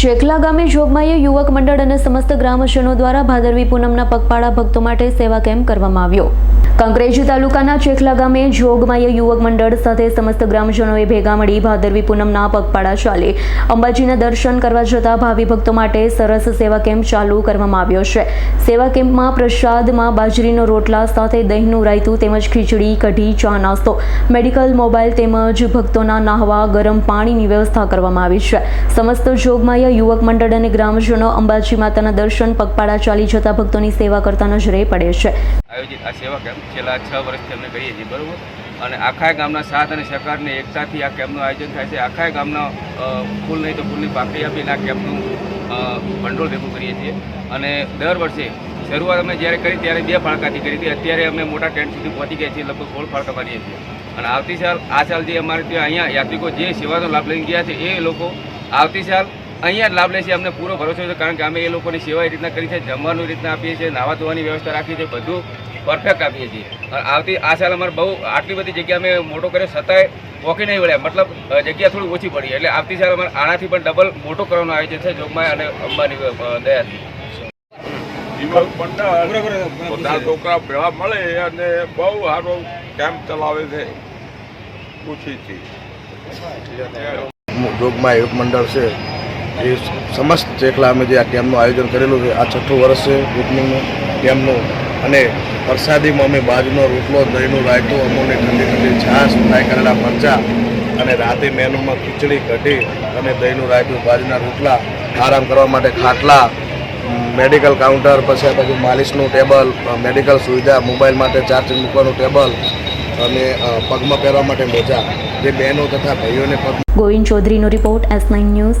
ચેખલા ગામે જોગમાયે યુવક મંડળ અને સમસ્ત ગ્રામજનો દ્વારા ભાદરવી પૂનમના પગપાળા ભક્તો માટે સેવા કેમ્પ કરવામાં આવ્યો. કંકરેજી તાલુકાના ચેખલા ગામે જોગમાય યુવક મંડળ સાથે સમસ્ત ગ્રામજનોએ ભેગા મળી ભાદરવી પૂનમના પગપાળા ચાલી. અંબાજીના દર્શન કરવા જતા ભાવિ ભક્તો માટે સરસ સેવા કેમ્પ ચાલુ કરવામાં આવ્યો છે. સેવા કેમ્પમાં પ્રસાદમાં બાજરીનો રોટલા સાથે દહીંનું રાયતું તેમજ ખીચડી, કઢી, ચા નાસ્તો, મેડિકલ, મોબાઈલ તેમજ ભક્તોના નાહવા, ગરમ પાણીની વ્યવસ્થા કરવામાં આવી છે. સમસ્ત જોગમાયા યુવક મંડળ અને ગ્રામજનો અંબાજી માતાના દર્શન પગપાળા ચાલી જતા ભક્તોની સેવા કરતા નજરે પડે છે. આયોજિત આ સેવા કેમ્પ છેલ્લા છ વર્ષથી અમે કરીએ છીએ, બરાબર? અને આખા ગામના સાથ અને સહકારની એકતાથી આ કેમ્પનું આયોજન થાય છે. આખા ગામના ફૂલ નહીં તો ફૂલની પાકડી આપીને આ કેમ્પનું ભંડોળ ભેગું કરીએ છીએ. અને દર વર્ષે શરૂઆત અમે જ્યારે કરી ત્યારે બે ફાળકાથી કરી હતી. અત્યારે અમે મોટા ટેન્ટ સુધી પહોંચી ગયા છીએ, લગભગ સોળ ફાળકા મારીએ છીએ. અને આવતી સાલ, આ સાલ જે અમારે ત્યાં અહીંયા યાત્રિકો જે સેવાનો લાભ લઈને ગયા છે, એ લોકો આવતી સાલ અહીંયા લાભ લે છે અમને પૂરો ભરોસો છે કારણ કે અમે એ લોકોની સેવા એ રીતના કરી છે જમવાનું રીતના આપીએ છીએ નાવા ધોવાની વ્યવસ્થા રાખીએ છીએ બધું પરફેક્ટ આપીએ છીએ. આવતી આ સાલ અમારે બહુ આટલી બધી જગ્યા અમે મોટો કર્યો છતાંય પોકી નહીં વળ્યા. મતલબ જગ્યા થોડી ઓછી પડી. એટલે આવતી સાલ અમારે આનાથી પણ ડબલ મોટો કરવાનું આયોજન છે જોગમાય અને અંબાની દયાથી. બધા છોકરા ભેળા મળે અને બહુ સારો કેમ્પ ચલાવે છે. ખુશીથી જોગમાં એક મંડળ છે. એ સમસ્ત ચેકલા અમે જે આ કેમ્પનું આયોજન કરેલું છે, આ છઠ્ઠું વર્ષ છે ઓપનિંગનું કેમ્પનું. અને વરસાદીમાં અમે બાજનો રોટલો, દહીંનું રાયતું, અમૂલની ઠંડી ઠંડી છાશ, ફ્રાય કરેલા મરચા અને રાતે મેનુમાં ખીચડી, કઢી અને દહીંનું રાયતું, બાજના રોટલા, આરામ કરવા માટે ખાટલા, મેડિકલ કાઉન્ટર, પછી બાજુ માલિશનું ટેબલ, મેડિકલ સુવિધા, મોબાઈલ માટે ચાર્જિંગ મૂકવાનું ટેબલ અને પગમાં પહેરવા માટે મોજા. જે બહેનો તથા ભાઈઓને પગ Govind ચૌધરીનો report S nine news.